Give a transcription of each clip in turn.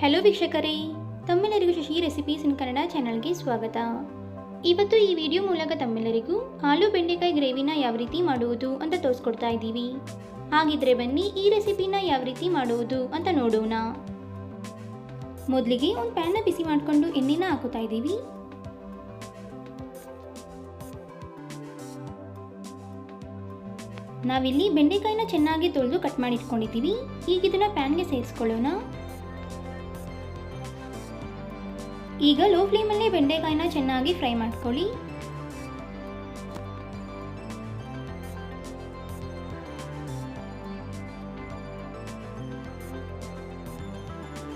Hello ವೀಕ್ಷಕರೇ, ತಮ್ಮೆಲ್ಲರಿಗೂ Shashi recipes ಇನ್ ಕನ್ನಡ ಚಾನಲ್ಗೆ ಸ್ವಾಗತ. ಇವತ್ತು ಈ ವಿಡಿಯೋ ಮೂಲಕ ತಮ್ಮೆಲ್ಲರಿಗೂ ಆಲೂ ಬೆಂಡೆಕಾಯಿ ಗ್ರೇವಿನ ಯಾವ ರೀತಿ ಮಾಡುವುದು ಅಂತ ತೋರಿಸ್ಕೊಡ್ತಾ ಇದ್ದೀವಿ. ಹಾಗಿದ್ರೆ ಬನ್ನಿ ಈ ರೆಸಿಪಿನ ಯಾವ ರೀತಿ ಮಾಡುವುದು ಅಂತ ನೋಡೋಣ. ಮೊದಲಿಗೆ ಒಂದು ಪ್ಯಾನ್ನ ಬಿಸಿ ಮಾಡಿಕೊಂಡು ಎಣ್ಣೆನ ಹಾಕುತ್ತಾ ಇದ್ದೀವಿ. ನಾವಿಲ್ಲಿ ಬೆಂಡೆಕಾಯಿನ ಚೆನ್ನಾಗಿ ತೊಳೆದು ಕಟ್ ಮಾಡಿಟ್ಕೊಂಡಿದ್ದೀವಿ ಈಗ ಇದನ್ನ ಪ್ಯಾನ್ಗೆ ಸೇರಿಸ್ಕೊಳ್ಳೋಣ. ಈಗ ಲೋ ಫ್ಲೇಮಲ್ಲೇ ಬೆಂಡೆಕಾಯಿನ ಚೆನ್ನಾಗಿ ಫ್ರೈ ಮಾಡ್ಕೊಳ್ಳಿ.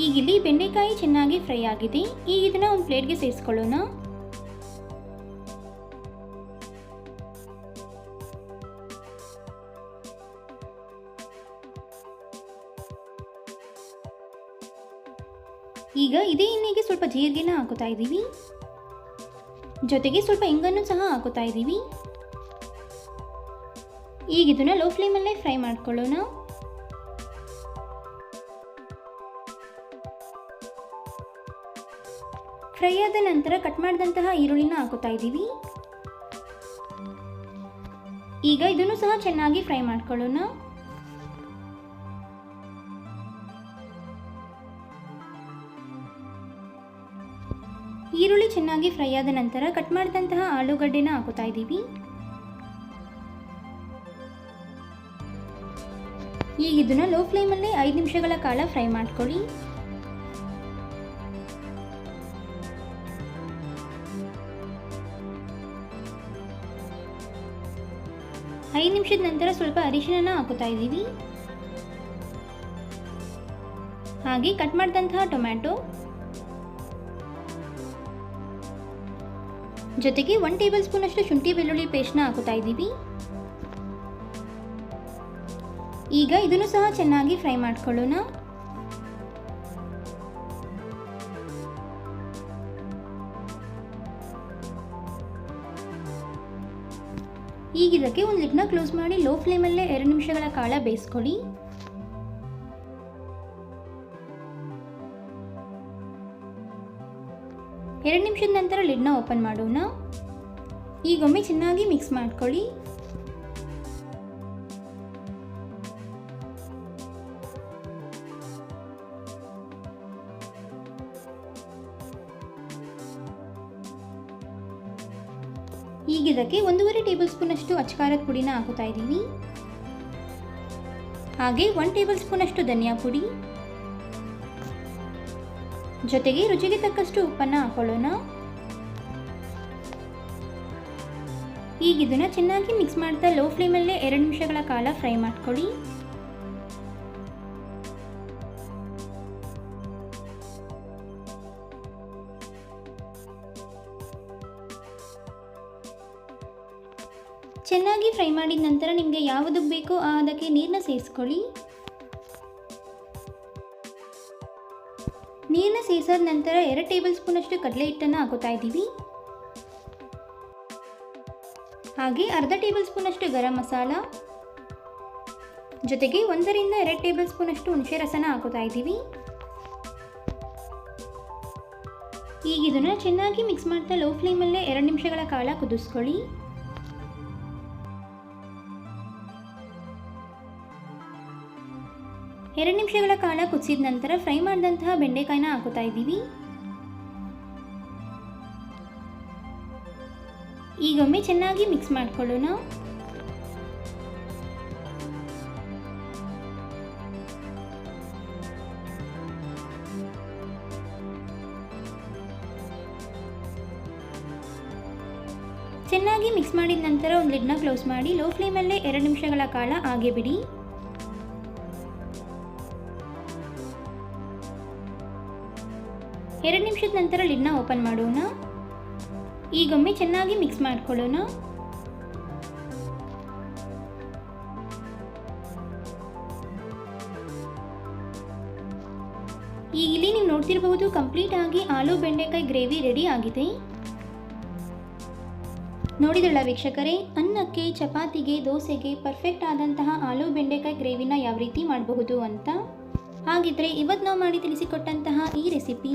ಈಗಿಲ್ಲಿ ಬೆಂಡೆಕಾಯಿ ಚೆನ್ನಾಗಿ ಫ್ರೈ ಆಗಿದೆ. ಈಗ ಇದನ್ನ ಒಂದು ಪ್ಲೇಟ್ಗೆ ಸೇರಿಸ್ಕೊಳ್ಳೋಣ. ಈಗ ಇದೇ ಎಣ್ಣೆಗೆ ಸ್ವಲ್ಪ ಜೀರಿಗೆನ ಹಾಕುತ್ತಾ ಇದ್ದೀವಿ. ಜೊತೆಗೆ ಸ್ವಲ್ಪ ಹಿಂಗನ್ನು ಸಹ ಹಾಕುತ್ತಾ ಇದ್ದೀವಿ. ಈಗ ಇದನ್ನ ಲೋ ಫ್ಲೇಮಲ್ಲೇ ಫ್ರೈ ಮಾಡ್ಕೊಳ್ಳೋಣ. ಫ್ರೈ ಆದ ನಂತರ ಕಟ್ ಮಾಡಿದಂತಹ ಈರುಳ್ಳಿನ ಹಾಕುತ್ತಾ ಇದ್ದೀವಿ. ಈಗ ಇದನ್ನು ಸಹ ಚೆನ್ನಾಗಿ ಫ್ರೈ ಮಾಡ್ಕೊಳ್ಳೋಣ. ಈರುಳ್ಳಿ ಚೆನ್ನಾಗಿ ಫ್ರೈ ಆದ ನಂತರ ಕಟ್ ಮಾಡಿದಂತಹ ಆಲೂಗಡ್ಡೆನ ಹಾಕುತ್ತಾ ಇದ್ದೀವಿ. ಈಗ ಇದನ್ನ ಲೋ ಫ್ಲೇಮಲ್ಲೇ ಐದು ನಿಮಿಷಗಳ ಕಾಲ ಫ್ರೈ ಮಾಡ್ಕೊಳ್ಳಿ. ಐದು ನಿಮಿಷದ ನಂತರ ಸ್ವಲ್ಪ ಅರಿಶಿನ ಹಾಕುತ್ತಾ ಇದ್ದೀವಿ. ಹಾಗೆ ಕಟ್ ಮಾಡಿದಂತಹ ಟೊಮ್ಯಾಟೊ. ಜೊತೆಗೆ ಒನ್ ಟೇಬಲ್ ಸ್ಪೂನ್ ಅಷ್ಟು ಶುಂಠಿ ಬೆಳ್ಳುಳ್ಳಿ ಪೇಸ್ಟ್ನ ಹಾಕುತ್ತಾ ಇದ್ದೀವಿ. ಈಗ ಇದನ್ನು ಸಹ ಚೆನ್ನಾಗಿ ಫ್ರೈ ಮಾಡಿಕೊಳ್ಳೋಣ. ಈಗ ಇದಕ್ಕೆ ಒಂದು ಲಿಡ್ನ ಕ್ಲೋಸ್ ಮಾಡಿ ಲೋ ಫ್ಲೇಮಲ್ಲೇ ಎರಡು ನಿಮಿಷಗಳ ಕಾಲ ಬೇಯಿಸ್ಕೊಳ್ಳಿ. ಎರಡು ನಿಮಿಷದ ನಂತರ ಲಿಡ್ನ ಓಪನ್ ಮಾಡೋಣ. ಈಗೊಮ್ಮೆ ಚೆನ್ನಾಗಿ ಮಿಕ್ಸ್ ಮಾಡ್ಕೊಳ್ಳಿ. ಈಗ ಇದಕ್ಕೆ ಒಂದೂವರೆ ಟೇಬಲ್ ಸ್ಪೂನ್ ಅಷ್ಟು ಅಚ್ಕಾರದ ಪುಡಿನ ಹಾಕುತ್ತಾ ಇದ್ದೀವಿ ಹಾಗೆ ಒನ್ ಟೇಬಲ್ ಸ್ಪೂನ್ ಅಷ್ಟು ಧನಿಯಾ ಪುಡಿ. ಜೊತೆಗೆ ರುಚಿಗೆ ತಕ್ಕಷ್ಟು ಉಪ್ಪನ್ನು ಹಾಕೊಳ್ಳೋಣ. ಈಗ ಇದನ್ನ ಚೆನ್ನಾಗಿ ಮಿಕ್ಸ್ ಮಾಡ್ತಾ ಲೋ ಫ್ಲೇಮಲ್ಲೇ ಎರಡು ನಿಮಿಷಗಳ ಕಾಲ ಫ್ರೈ ಮಾಡ್ಕೊಳ್ಳಿ. ಚೆನ್ನಾಗಿ ಫ್ರೈ ಮಾಡಿದ ನಂತರ ನಿಮಗೆ ಯಾವುದಕ್ಕೆ ಬೇಕೋ ಅದಕ್ಕೆ ನೀರನ್ನ ಸೇರಿಸ್ಕೊಳ್ಳಿ. ನೀರನ್ನ ಸೇರಿಸಿದ ನಂತರ ಎರಡು ಟೇಬಲ್ ಸ್ಪೂನ್ ಅಷ್ಟು ಕಡಲೆ ಹಿಟ್ಟನ್ನು ಹಾಕುತ್ತಾ ಇದ್ದೀವಿ. ಹಾಗೆ ಅರ್ಧ ಟೇಬಲ್ ಸ್ಪೂನ್ ಅಷ್ಟು ಗರಂ ಮಸಾಲ. ಜೊತೆಗೆ ಒಂದರಿಂದ ಎರಡು ಟೇಬಲ್ ಸ್ಪೂನ್ ಅಷ್ಟು ಹುಣಸೆ ರಸನ ಹಾಕುತ್ತಾ ಇದ್ದೀವಿ. ಈಗ ಇದನ್ನು ಚೆನ್ನಾಗಿ ಮಿಕ್ಸ್ ಮಾಡ್ತಾ ಲೋ ಫ್ಲೇಮಲ್ಲೇ ಎರಡು ನಿಮಿಷಗಳ ಕಾಲ ಕುದಿಸ್ಕೊಳ್ಳಿ. ಎರಡು ನಿಮಿಷಗಳ ಕಾಲ ಕುದಿಸಿದ ನಂತರ ಫ್ರೈ ಮಾಡಿದಂತಹ ಬೆಂಡೆಕಾಯಿನ ಹಾಕುತ್ತಾ ಇದ್ದೀವಿ. ಈಗೊಮ್ಮೆ ಚೆನ್ನಾಗಿ ಮಿಕ್ಸ್ ಮಾಡಿಕೊಳ್ಳೋಣ. ಚೆನ್ನಾಗಿ ಮಿಕ್ಸ್ ಮಾಡಿದ ನಂತರ ಒಂದು ಲಿಡ್ನ ಕ್ಲೋಸ್ ಮಾಡಿ ಲೋ ಫ್ಲೇಮಲ್ಲೇ ಎರಡು ನಿಮಿಷಗಳ ಕಾಲ ಹಾಗೆ ಬಿಡಿ ಎರಡು ನಿಮಿಷದ ನಂತರ ಲಿಡ್ನ ಓಪನ್ ಮಾಡೋಣ. ಈಗೊಮ್ಮೆ ಚೆನ್ನಾಗಿ ಮಿಕ್ಸ್ ಮಾಡಿಕೊಳ್ಳೋಣ. ಈಗ ಇಲ್ಲಿ ನೀವು ನೋಡ್ತಿರಬಹುದು ಕಂಪ್ಲೀಟ್ ಆಗಿ ಆಲೂ ಬೆಂಡೆಕಾಯಿ ಗ್ರೇವಿ ರೆಡಿ ಆಗಿದೆ. ನೋಡಿದಳ ವೀಕ್ಷಕರೇ, ಅನ್ನಕ್ಕೆ, ಚಪಾತಿಗೆ, ದೋಸೆಗೆ ಪರ್ಫೆಕ್ಟ್ ಆದಂತಹ ಆಲೂ ಬೆಂಡೆಕಾಯಿ ಗ್ರೇವಿನ ಯಾವ ರೀತಿ ಮಾಡಬಹುದು ಅಂತ? ಹಾಗಿದ್ರೆ ಇವತ್ತು ನಾವು ಮಾಡಿ ತಿಳಿಸಿಕೊಟ್ಟಂತಹ ಈ ರೆಸಿಪಿ